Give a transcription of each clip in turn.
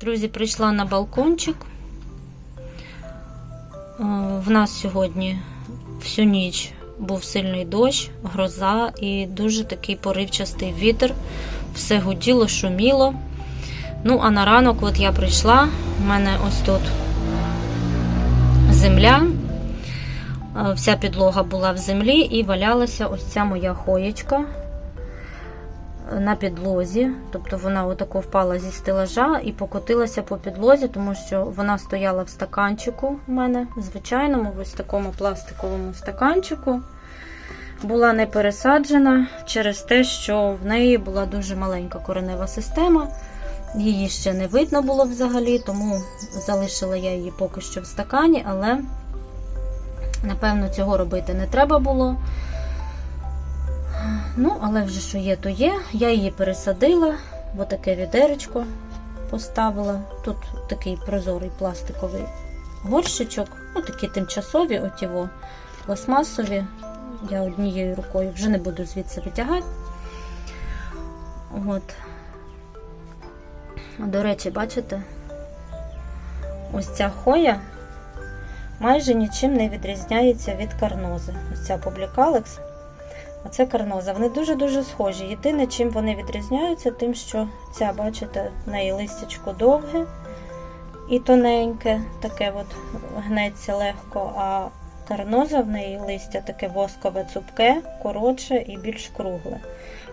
Друзі, прийшла на балкончик. Е, В нас сьогодні всю ніч був сильний дощ, гроза і дуже такий поривчастий вітер. Все гуділо, шуміло. Ну, а на ранок, от я прийшла, у мене ось тут земля. Е, Вся підлога була в землі і валялася ось ця моя хоєчка на підлозі. Тобто вона отако впала зі стелажа і покотилася по підлозі, тому що вона стояла в стаканчику у мене, звичайному, ось такому пластиковому стаканчику. Була не пересаджена через те, що в неї була дуже маленька коренева система. Її ще не видно було взагалі, тому залишила я її поки що в стакані, але, напевно, цього робити не треба було. Ну, але вже що є, то є. Я її пересадила, в таке відеречко поставила. Тут такий прозорий пластиковий горщичок, ну такі тимчасові, отіво, пластмасові. Я однією рукою вже не буду звідси витягати. От. До речі, бачите? Ось ця хоя майже нічим не відрізняється від карнози. Ось ця публікалекс. А це карноза. Вони дуже-дуже схожі. Єдине, чим вони відрізняються, тим, що ця, бачите, в неї листячко довге і тоненьке, таке от гнеться легко, а карноза в неї листя таке воскове, цупке, коротше і більш кругле.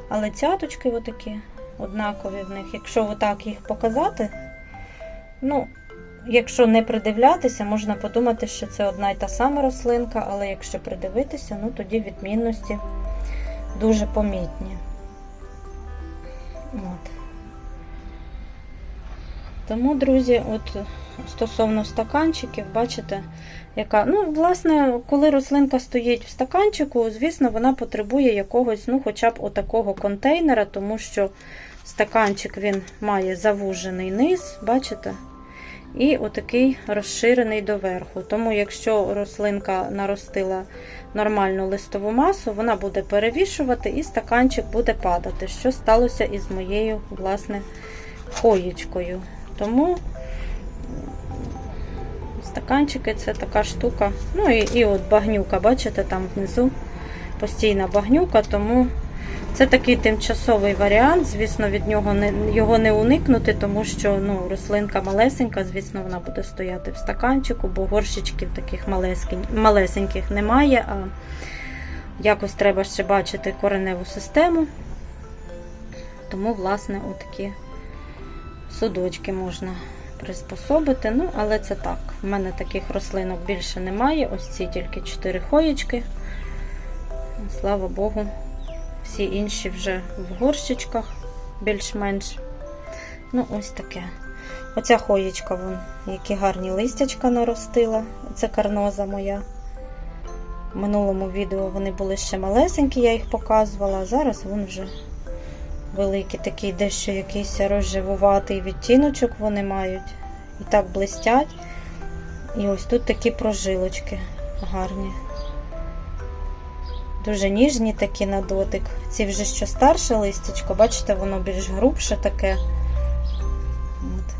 Але цяточки отакі однакові в них. Якщо отак їх показати, ну, якщо не придивлятися, можна подумати, що це одна й та сама рослинка, але якщо придивитися, ну тоді відмінності дуже помітні. От. Тому, друзі, от стосовно стаканчиків, бачите, яка. Ну, власне, коли рослинка стоїть в стаканчику, звісно, вона потребує якогось, ну, хоча б отакого контейнера, тому що стаканчик він має завужений низ, бачите? І отакий розширений доверху. Тому, якщо рослинка наростила нормальну листову масу, вона буде перевішувати і стаканчик буде падати, що сталося із моєю, власне, хоєчкою. Тому стаканчики це така штука. Ну і, і от багнюка, бачите, там внизу постійна багнюка, тому це такий тимчасовий варіант. Звісно, від нього не, його не уникнути, тому що ну, рослинка малесенька, звісно, вона буде стояти в стаканчику, бо горщичків таких малесеньких немає. А якось треба ще бачити кореневу систему. Тому, власне, отакі судочки можна приспособити. Ну, але це так. У мене таких рослинок більше немає. Ось ці тільки 4 хоєчки. Слава Богу всі інші вже в горщичках, більш-менш. Ну, ось таке. Оця хоєчка, вон, які гарні листячка наростила. Це карноза моя. В минулому відео вони були ще малесенькі, я їх показувала, а зараз вони вже великі, такий дещо якийсь розживуватий відтіночок вони мають. І так блистять. І ось тут такі прожилочки гарні. Дуже ніжні такі на дотик. Ці вже що старше листячко, бачите, воно більш грубше таке. От.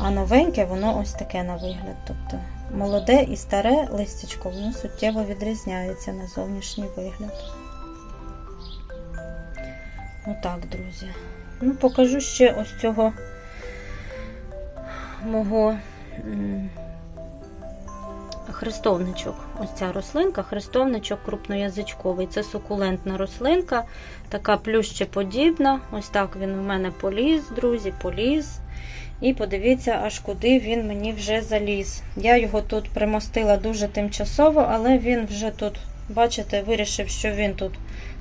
А новеньке, воно ось таке на вигляд. Тобто молоде і старе листячко, воно суттєво відрізняється на зовнішній вигляд. Отак, друзі. Ну, покажу ще ось цього мого хрестовничок. Ось ця рослинка, хрестовничок крупноязичковий. Це сукулентна рослинка, така плющеподібна. Ось так він у мене поліз, друзі, поліз. І подивіться, аж куди він мені вже заліз. Я його тут примостила дуже тимчасово, але він вже тут, бачите, вирішив, що він тут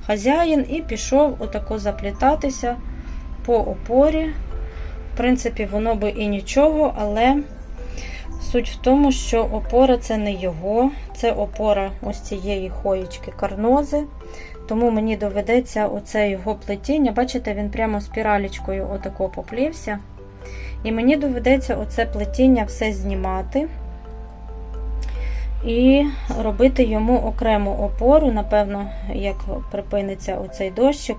хазяїн, і пішов отако заплітатися по опорі. В принципі, воно би і нічого, але. Суть в тому, що опора це не його, це опора ось цієї хоєчки карнози. Тому мені доведеться оце його плетіння. Бачите, він прямо спіралічкою отако поплівся. І мені доведеться оце плетіння все знімати і робити йому окрему опору. Напевно, як припиниться оцей дощик,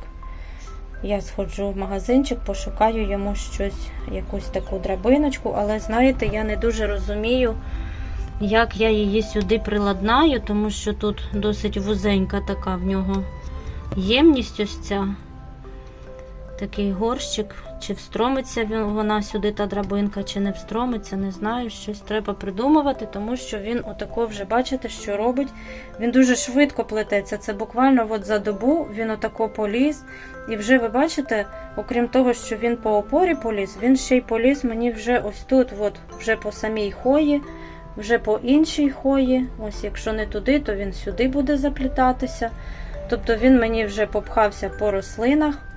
Я сходжу в магазинчик, пошукаю йому щось, якусь таку драбиночку, але знаєте, я не дуже розумію, як я її сюди приладнаю, тому що тут досить вузенька така в нього ємність ось ця. Такий горщик. Чи встромиться вона сюди, та драбинка, чи не встромиться, не знаю. Щось треба придумувати, тому що він отако вже бачите, що робить. Він дуже швидко плететься. Це буквально от за добу він отако поліз. І вже ви бачите, окрім того, що він по опорі поліз, він ще й поліз мені вже ось тут, от, вже по самій хої, вже по іншій хої. Ось якщо не туди, то він сюди буде заплітатися. Тобто він мені вже попхався по рослинах.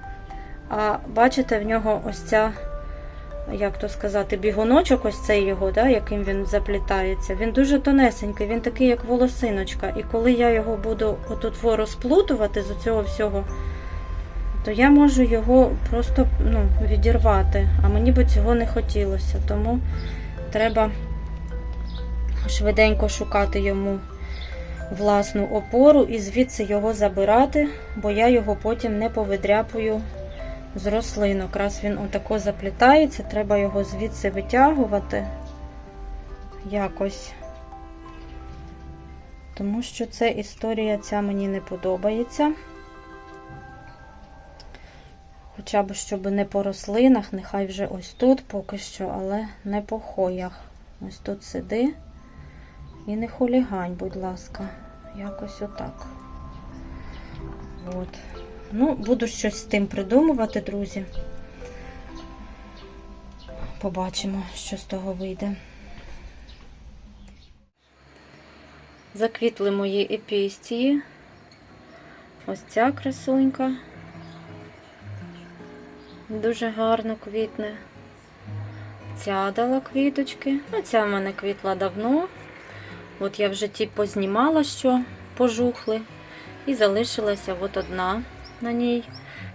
А бачите, в нього ось ця, як то сказати, бігуночок, ось цей його, да, яким він заплітається. Він дуже тонесенький, він такий, як волосиночка. І коли я його буду отут розплутувати з цього всього, то я можу його просто ну, відірвати. А мені би цього не хотілося. Тому треба швиденько шукати йому власну опору і звідси його забирати, бо я його потім не повидряпую з рослинок. Раз він отако заплітається, треба його звідси витягувати якось. Тому що це історія ця мені не подобається. Хоча б, щоб не по рослинах, нехай вже ось тут поки що, але не по хоях. Ось тут сиди і не хулігань, будь ласка. Якось отак. От. Ну, буду щось з тим придумувати, друзі. Побачимо, що з того вийде. Заквітли мої епістії. Ось ця красунька. Дуже гарно квітне. Ця дала квіточки. Ну, ця в мене квітла давно. От я вже ті познімала, що пожухли. І залишилася от одна на ній.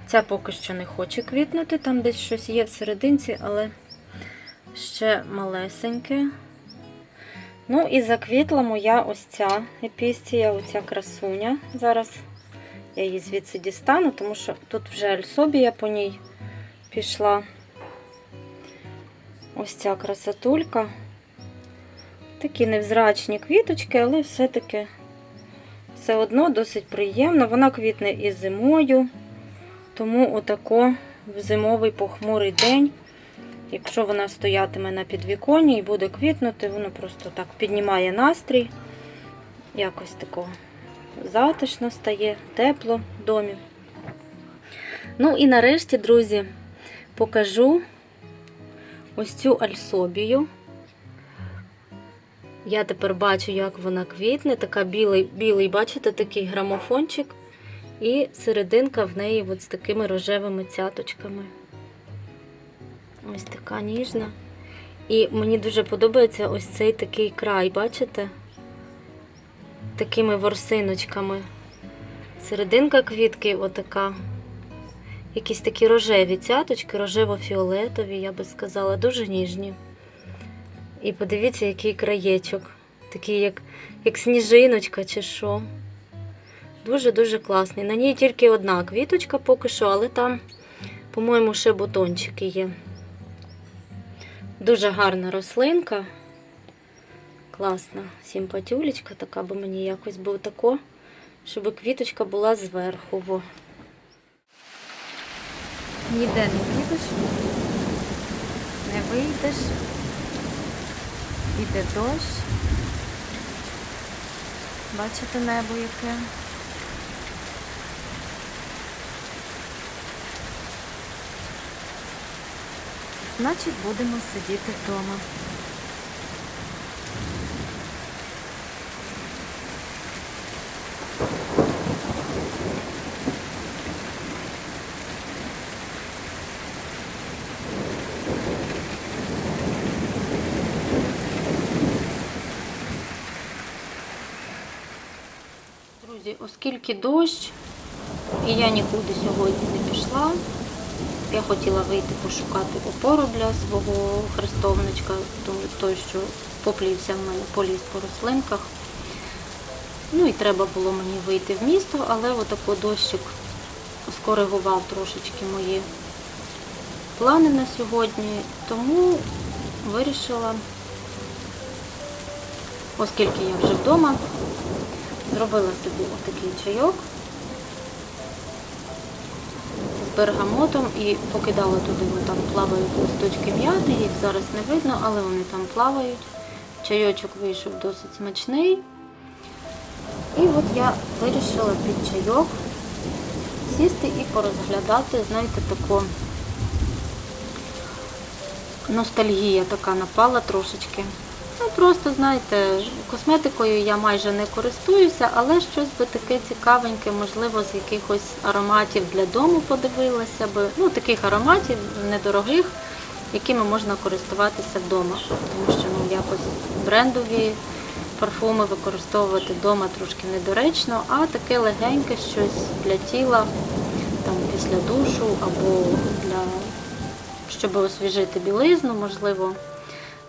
Ця поки що не хоче квітнути, там десь щось є всерединці, але ще малесеньке. Ну і заквітла моя ось ця епістія, оця красуня. Зараз я її звідси дістану, тому що тут вже альсобія по ній пішла. Ось ця красотулька. Такі невзрачні квіточки, але все-таки все одно досить приємно. Вона квітне і зимою, тому отако в зимовий похмурий день, якщо вона стоятиме на підвіконні і буде квітнути, воно просто так піднімає настрій. Якось тако затишно стає, тепло в домі. Ну і нарешті, друзі, покажу ось цю альсобію. Я тепер бачу, як вона квітне. Така білий, білий, бачите, такий грамофончик. І серединка в неї от з такими рожевими цяточками. Ось така ніжна. І мені дуже подобається ось цей такий край, бачите? Такими ворсиночками. Серединка квітки отака. Якісь такі рожеві цяточки, рожево-фіолетові, я би сказала, дуже ніжні. І подивіться, який краєчок. Такий, як, як сніжиночка чи що. Дуже-дуже класний. На ній тільки одна квіточка поки що, але там, по-моєму, ще бутончики є. Дуже гарна рослинка. Класна симпатюлечка така, бо мені якось було тако, щоб квіточка була зверху. Ніде не підеш, не вийдеш. Іде дощ. Бачите небо яке? Значить, будемо сидіти вдома. Друзі, оскільки дощ, і я нікуди сьогодні не пішла, я хотіла вийти пошукати опору для свого хрестовничка, той- той, що поплівся в мене, поліз по рослинках. Ну і треба було мені вийти в місто, але отако дощик скоригував трошечки мої плани на сьогодні, тому вирішила, оскільки я вже вдома, зробила собі отакий чайок з бергамотом і покидала туди, бо там плавають листочки м'яти, їх зараз не видно, але вони там плавають. Чайочок вийшов досить смачний. І от я вирішила під чайок сісти і порозглядати, знаєте, таку ностальгія така напала трошечки. Ну, просто, знаєте, косметикою я майже не користуюся, але щось би таке цікавеньке, можливо, з якихось ароматів для дому подивилася би. Ну, таких ароматів недорогих, якими можна користуватися вдома. Тому що ну, якось брендові парфуми використовувати вдома трошки недоречно, а таке легеньке щось для тіла, там після душу або для щоб освіжити білизну, можливо.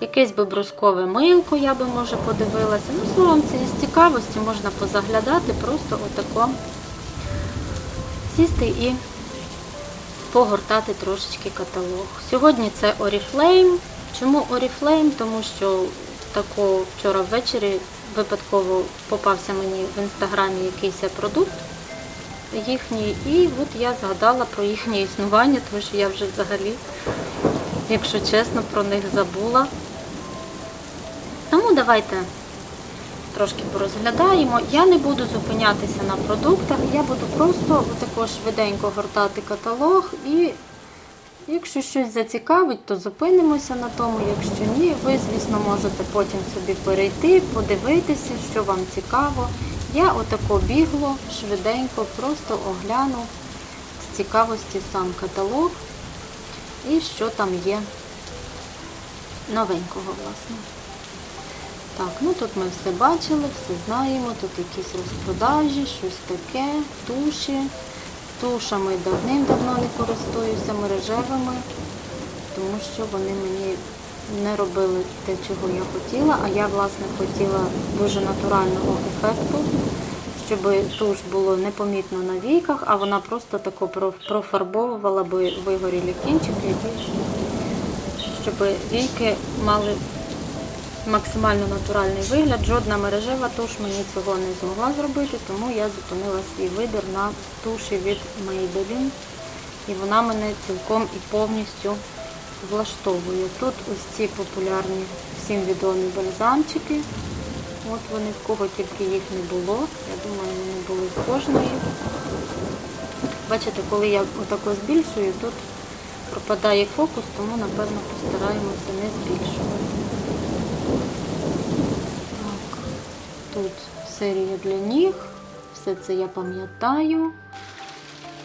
Якесь би брускове милко я би може подивилася. Ну, словом, це із цікавості можна позаглядати, просто отако сісти і погортати трошечки каталог. Сьогодні це Oriflame. Чому Oriflame? Тому що тако вчора ввечері випадково попався мені в інстаграмі якийсь продукт їхній, і от я згадала про їхнє існування, тому що я вже взагалі, якщо чесно, про них забула. Тому давайте трошки порозглядаємо. Я не буду зупинятися на продуктах, я буду просто також швиденько гортати каталог і якщо щось зацікавить, то зупинимося на тому. Якщо ні, ви, звісно, можете потім собі перейти, подивитися, що вам цікаво. Я отако бігло, швиденько, просто огляну з цікавості сам каталог і що там є новенького, власне. Так, ну тут ми все бачили, все знаємо, тут якісь розпродажі, щось таке, туші. Тушами давним-давно не користуюся мережевими, тому що вони мені не робили те, чого я хотіла, а я, власне, хотіла дуже натурального ефекту, щоб туш було непомітно на війках, а вона просто тако профарбовувала би вигорілі кінчики, щоб війки мали максимально натуральний вигляд. Жодна мережева туш мені цього не змогла зробити, тому я зупинила свій вибір на туші від Maybelline. І вона мене цілком і повністю влаштовує. Тут ось ці популярні всім відомі бальзамчики. От вони в кого тільки їх не було. Я думаю, вони були в кожної. Бачите, коли я отако збільшую, тут пропадає фокус, тому напевно постараємося не збільшувати. Так, тут серія для ніг. Все це я пам'ятаю.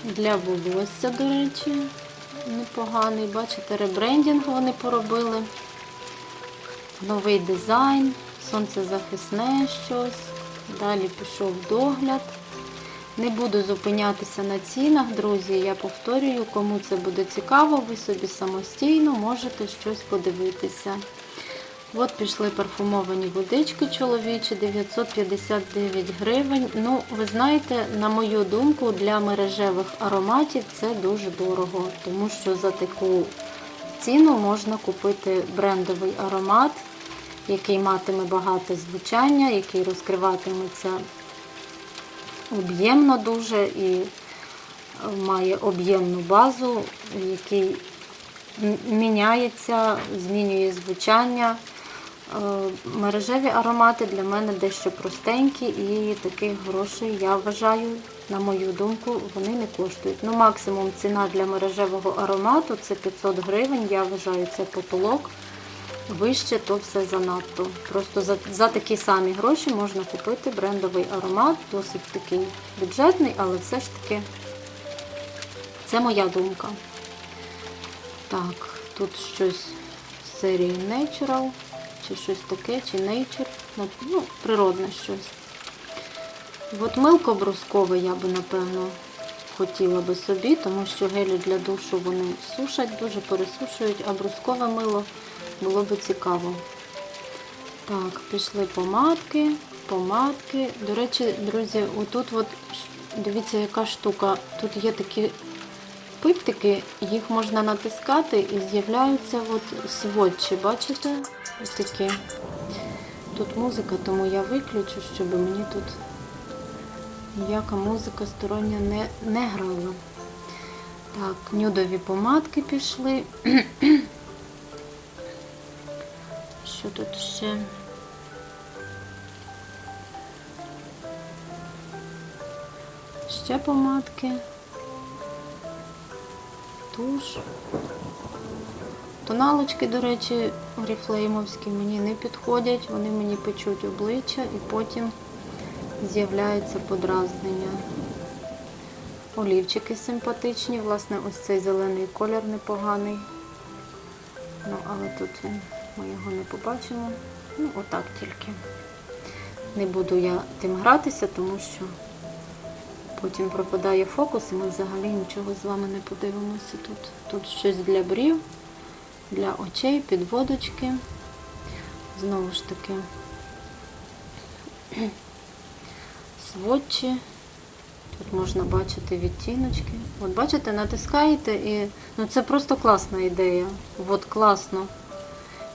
Для волосся, до речі, непоганий. Бачите, ребрендінг вони поробили. Новий дизайн, сонцезахисне щось. Далі пішов догляд. Не буду зупинятися на цінах, друзі. Я повторюю, кому це буде цікаво, ви собі самостійно можете щось подивитися. От пішли парфумовані водички чоловічі, 959 гривень. Ну, ви знаєте, на мою думку, для мережевих ароматів це дуже дорого, тому що за таку ціну можна купити брендовий аромат, який матиме багате звучання, який розкриватиметься об'ємно дуже і має об'ємну базу, який міняється, змінює звучання. Е, Мережеві аромати для мене дещо простенькі і таких грошей, я вважаю, на мою думку, вони не коштують. Ну, максимум ціна для мережевого аромату це 500 гривень. Я вважаю, це потолок. Вище то все занадто. Просто за, за такі самі гроші можна купити брендовий аромат, досить такий бюджетний, але все ж таки це моя думка. Так, тут щось з серії Natural, чи щось таке, чи Nature, ну, ну, природне щось. От милко брускове я би, напевно, хотіла би собі, тому що гелі для душу вони сушать, дуже пересушують, а брускове мило було би цікаво. Так, пішли помадки, помадки. До речі, друзі, отут от Дивіться, яка штука. Тут є такі пиптики, їх можна натискати і з'являються от сводчі, бачите? Ось такі. Тут музика, тому я виключу, щоб мені тут ніяка музика стороння не, не грала. Так, нюдові помадки пішли. Що тут ще? Ще помадки. Туш. Тоналочки, до речі, оріфлеймовські мені не підходять, вони мені печуть обличчя і потім з'являється подразнення. Олівчики симпатичні, власне, ось цей зелений колір непоганий. Ну, але тут ми його не побачимо. Ну, отак тільки. Не буду я тим гратися, тому що потім пропадає фокус і ми взагалі нічого з вами не подивимося тут. Тут щось для брів, для очей, підводочки. Знову ж таки, сводчі. Тут можна бачити відтіночки. От бачите, натискаєте і ну це просто класна ідея. От класно.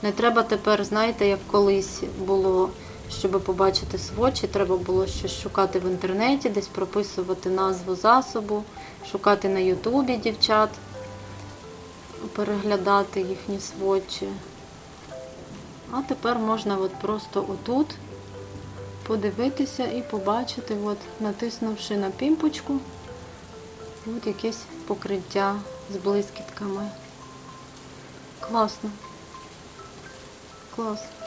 Не треба тепер, знаєте, як колись було, щоб побачити сводчі, треба було щось шукати в інтернеті, десь прописувати назву засобу, шукати на Ютубі дівчат, переглядати їхні сводчі. А тепер можна от просто отут подивитися і побачити, от, натиснувши на пімпочку, от якесь покриття з блискітками. Класно. Клас.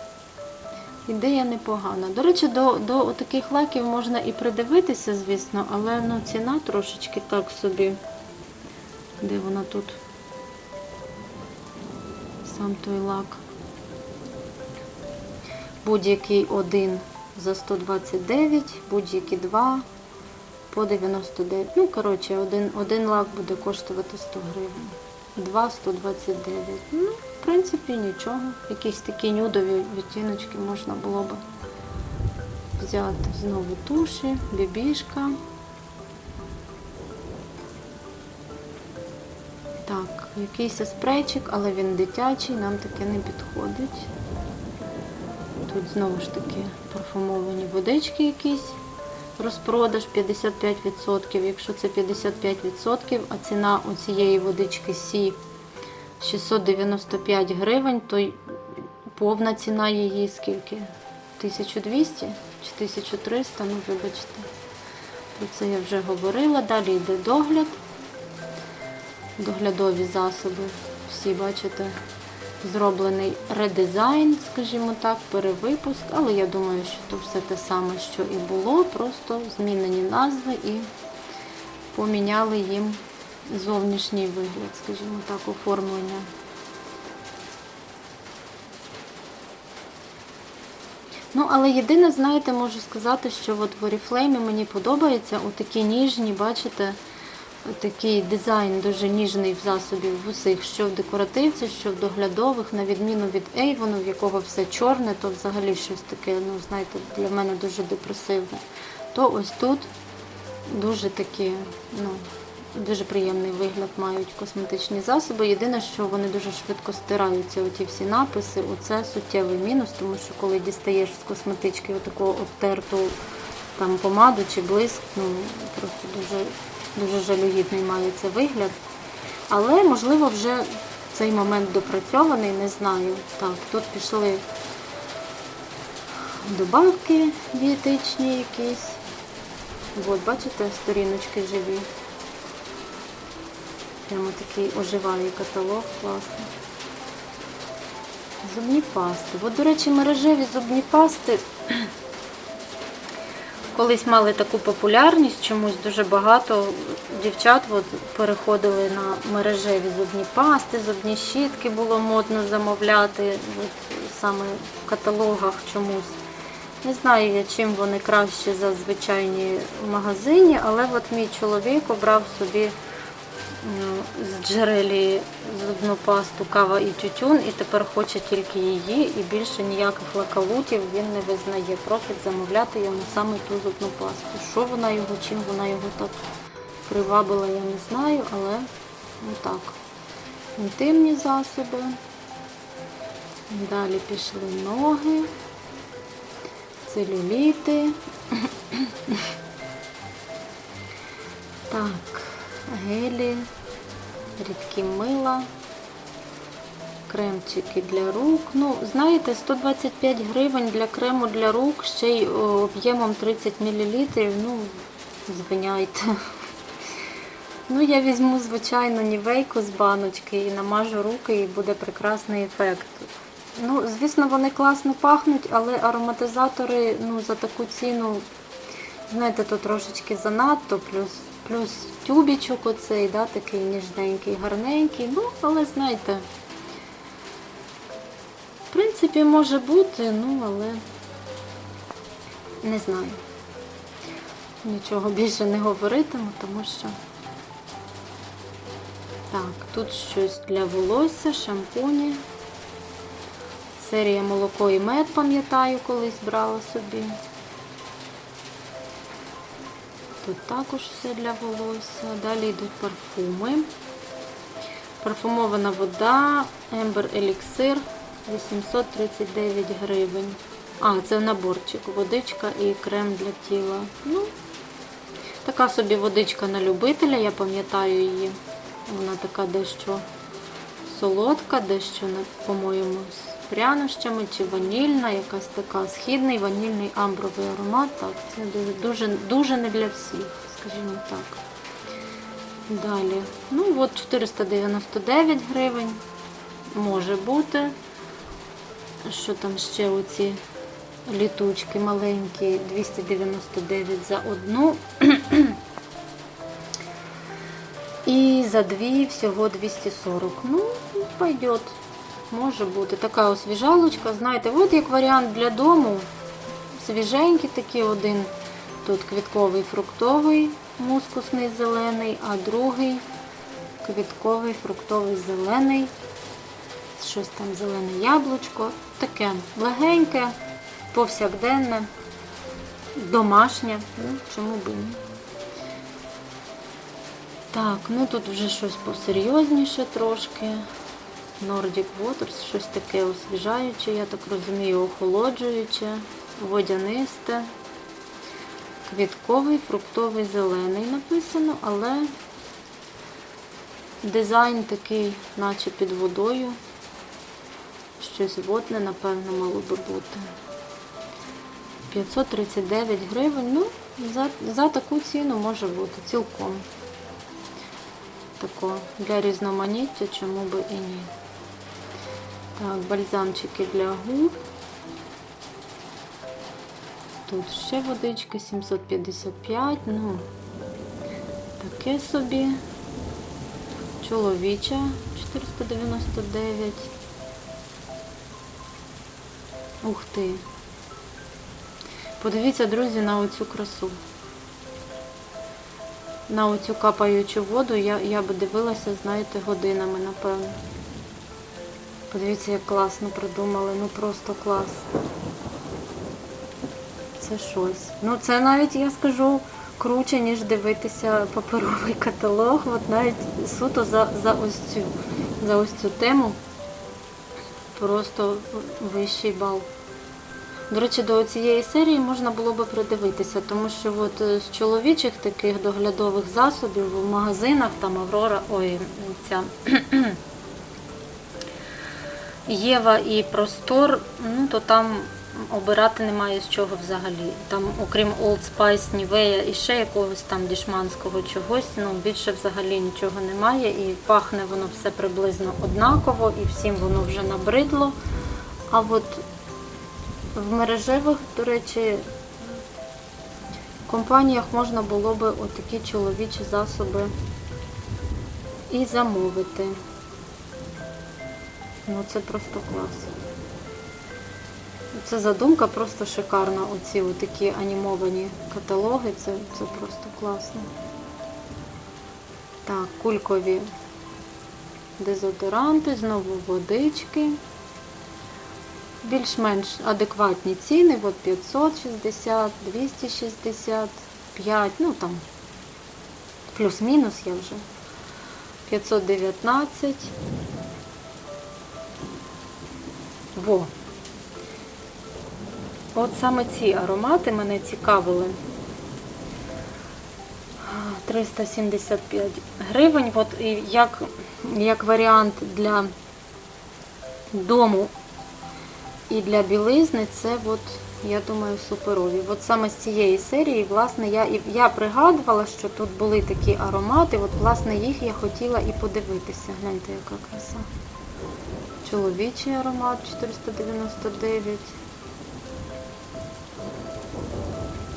Ідея непогана. До речі, до, до таких лаків можна і придивитися, звісно, але ну, ціна трошечки так собі. Де вона тут? Сам той лак. Будь-який один за 129, будь-які два по 99. Ну, коротше, один, один лак буде коштувати 100 гривень. Два 129. Ну, в принципі, нічого. Якісь такі нюдові відтіночки можна було б взяти. Знову туші, бібішка. Так, якийсь спрейчик, але він дитячий, нам таке не підходить. Тут знову ж таки парфумовані водички якісь. Розпродаж 55%. Якщо це 55%, а ціна у цієї водички Сі 695 гривень, то повна ціна її скільки? 1200 чи 1300, ну вибачте. Про це я вже говорила. Далі йде догляд. Доглядові засоби. Всі бачите, зроблений редизайн, скажімо так, перевипуск, але я думаю, що то все те саме, що і було, просто змінені назви і поміняли їм зовнішній вигляд, скажімо так, оформлення. Ну, але єдине, знаєте, можу сказати, що от в Oriflame мені подобається отакі ніжні, бачите, такий дизайн дуже ніжний в засобі в усіх, що в декоративці, що в доглядових, на відміну від Avon, в якого все чорне, то взагалі щось таке, ну, знаєте, для мене дуже депресивне. То ось тут дуже такі, ну, дуже приємний вигляд мають косметичні засоби. Єдине, що вони дуже швидко стираються, оті всі написи. Оце суттєвий мінус, тому що коли дістаєш з косметички отаку обтерту там помаду чи блиск, ну просто дуже, дуже жалюгідний має це вигляд. Але, можливо, вже цей момент допрацьований, не знаю. Так, тут пішли добавки дієтичні якісь. От, бачите, сторіночки живі. Прямо такий оживає каталог, класний. Зубні пасти. От, до речі, мережеві зубні пасти колись мали таку популярність, чомусь дуже багато дівчат от, переходили на мережеві зубні пасти, зубні щітки було модно замовляти, от, саме в каталогах чомусь. Не знаю чим вони краще за звичайні магазині, але от мій чоловік обрав собі з джерелі зубну пасту, кава і тютюн, і тепер хоче тільки її, і більше ніяких лакалутів він не визнає. Просить замовляти йому саме ту зубну пасту. Що вона його, чим вона його так привабила, я не знаю, але так. Інтимні засоби. Далі пішли ноги, целюліти. Так, гелі, рідкі мила, кремчики для рук. Ну, знаєте, 125 гривень для крему для рук, ще й об'ємом 30 мл. Ну, звиняйте. Ну, я візьму, звичайно, нівейку з баночки і намажу руки, і буде прекрасний ефект. Ну, звісно, вони класно пахнуть, але ароматизатори ну, за таку ціну, знаєте, то трошечки занадто, плюс, плюс тюбічок оцей, да, такий ніжненький, гарненький. Ну, але знаєте, в принципі, може бути, ну, але не знаю. Нічого більше не говоритиму, тому що. Так, тут щось для волосся, шампуні. Серія молоко і мед, пам'ятаю, колись брала собі. Тут також все для волосся. Далі йдуть парфуми. Парфумована вода, Ембер Еліксир 839 гривень. А, це наборчик, водичка і крем для тіла. Ну, така собі водичка на любителя, я пам'ятаю її. Вона така дещо солодка, дещо, по-моєму, прянощами чи ванільна, якась така східний ванільний амбровий аромат. Так, це дуже, дуже, не для всіх, скажімо так. Далі. Ну, от 499 гривень. Може бути. Що там ще оці літучки маленькі, 299 за одну. І за дві всього 240. Ну, пойдет. Може бути. Така освіжалочка. Знаєте, от як варіант для дому. Свіженький такий один. Тут квітковий фруктовий, мускусний зелений, а другий квітковий фруктовий зелений. Щось там зелене яблучко. Таке легеньке, повсякденне, домашнє. Ну, чому б ні. Так, ну тут вже щось посерйозніше трошки. Nordic Waters, щось таке освіжаюче, я так розумію, охолоджуюче, водянисте, квітковий, фруктовий, зелений написано, але дизайн такий, наче під водою. Щось водне, напевно, мало би бути. 539 гривень, ну, за, за таку ціну може бути цілком тако для різноманіття, чому би і ні. Так, бальзамчики для губ. Тут ще водички 755, ну, таке собі. Чоловіча 499. Ух ти. Подивіться, друзі, на оцю красу на оцю капаючу воду я, я би дивилася, знаєте, годинами, напевно. Подивіться, як класно придумали, ну просто клас. Це щось. Ну це навіть, я скажу, круче, ніж дивитися паперовий каталог. От навіть суто за, за ось цю, за ось цю тему. Просто вищий бал. До речі, до цієї серії можна було би придивитися, тому що от е, з чоловічих таких доглядових засобів в магазинах там Аврора, ой, ця Єва і Простор, ну то там обирати немає з чого взагалі. Там, окрім Old Spice, Nivea і ще якогось там дішманського чогось, ну більше взагалі нічого немає. І пахне воно все приблизно однаково, і всім воно вже набридло. А от в мережевих, до речі, компаніях можна було би отакі чоловічі засоби і замовити. Ну це просто клас. Це задумка просто шикарна. Оці такі анімовані каталоги, це, це просто класно. Так, кулькові дезодоранти, знову водички. Більш-менш адекватні ціни, от 560, 265, ну там плюс-мінус я вже. 519. Во. От саме ці аромати мене цікавили. 375 гривень. От як, як варіант для дому і для білизни, це от, я думаю, суперові. От саме з цієї серії, власне, я, я пригадувала, що тут були такі аромати. От, власне, їх я хотіла і подивитися. Гляньте, яка краса. Чоловічий аромат 499.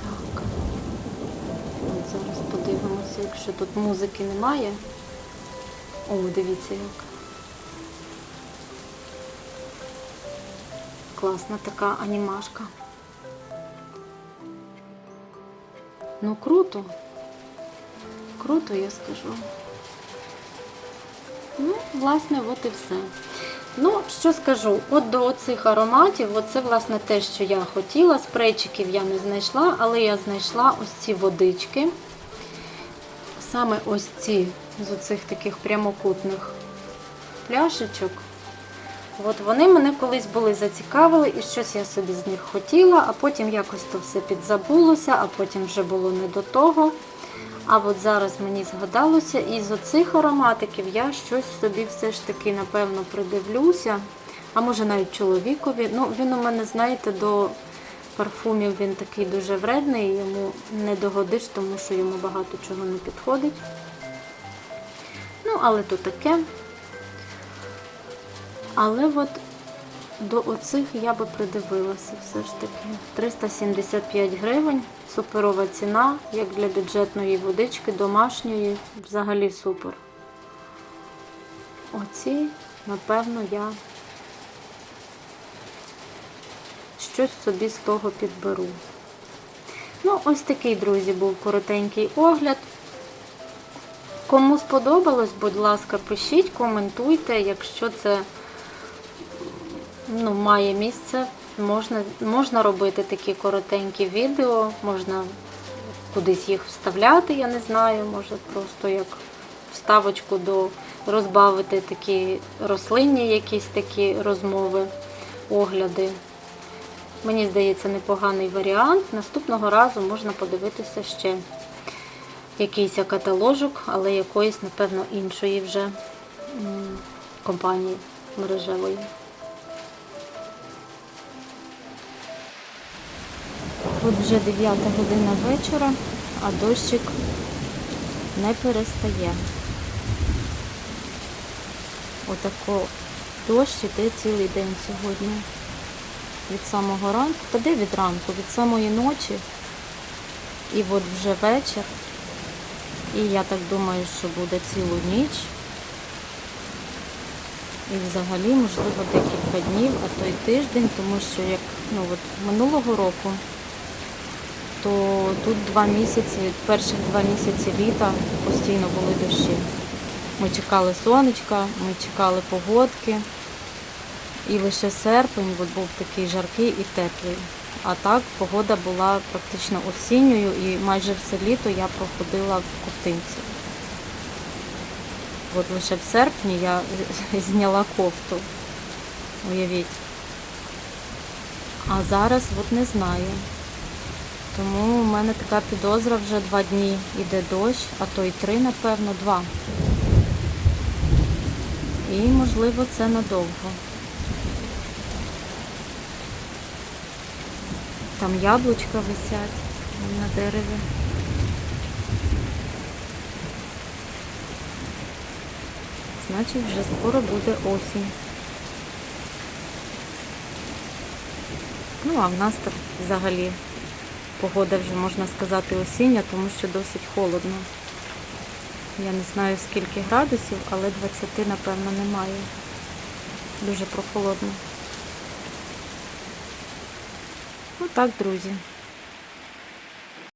Так. Зараз подивимося, якщо тут музики немає. О, дивіться як. Класна така анімашка. Ну круто. Круто, я скажу. Ну, власне, от і все. Ну, що скажу, от до цих ароматів, це, власне, те, що я хотіла. Спрейчиків я не знайшла, але я знайшла ось ці водички. Саме ось ці з оцих таких прямокутних пляшечок. От вони мене колись були зацікавили, і щось я собі з них хотіла, а потім якось то все підзабулося, а потім вже було не до того. А от зараз мені згадалося, і з оцих ароматиків я щось собі все ж таки, напевно, придивлюся. А може навіть чоловікові. Ну, він у мене, знаєте, до парфумів він такий дуже вредний, йому не догодиш, тому що йому багато чого не підходить. Ну, але то таке. Але от до оцих я би придивилася все ж таки. 375 гривень, суперова ціна, як для бюджетної водички, домашньої, взагалі супер. Оці, напевно, я щось собі з того підберу. Ну, ось такий, друзі, був коротенький огляд. Кому сподобалось, будь ласка, пишіть, коментуйте, якщо це ну, має місце, можна, можна робити такі коротенькі відео, можна кудись їх вставляти, я не знаю, може просто як вставочку до розбавити такі рослинні якісь такі розмови, огляди. Мені здається, непоганий варіант. Наступного разу можна подивитися ще якийсь каталожок, але якоїсь, напевно, іншої вже компанії мережевої. От вже 9 година вечора, а дощик не перестає. Отако дощ іде цілий день сьогодні. Від самого ранку, та де від ранку, від самої ночі. І от вже вечір. І я так думаю, що буде цілу ніч. І взагалі, можливо, декілька днів, а то й тиждень, тому що як ну, от минулого року, то тут два місяці, перших два місяці літа постійно були дощі. Ми чекали сонечка, ми чекали погодки. І лише серпень був такий жаркий і теплий. А так погода була практично осінньою і майже все літо я проходила в ковтинці. От лише в серпні я зняла кофту. Уявіть. А зараз от не знаю. Тому у мене така підозра вже два дні іде дощ, а то й три, напевно, два. І можливо це надовго. Там яблучка висять на дереві. Значить, вже скоро буде осінь. Ну, а в нас так взагалі погода вже, можна сказати, осіння, тому що досить холодно. Я не знаю скільки градусів, але 20, напевно, немає. Дуже прохолодно. Ну так, друзі.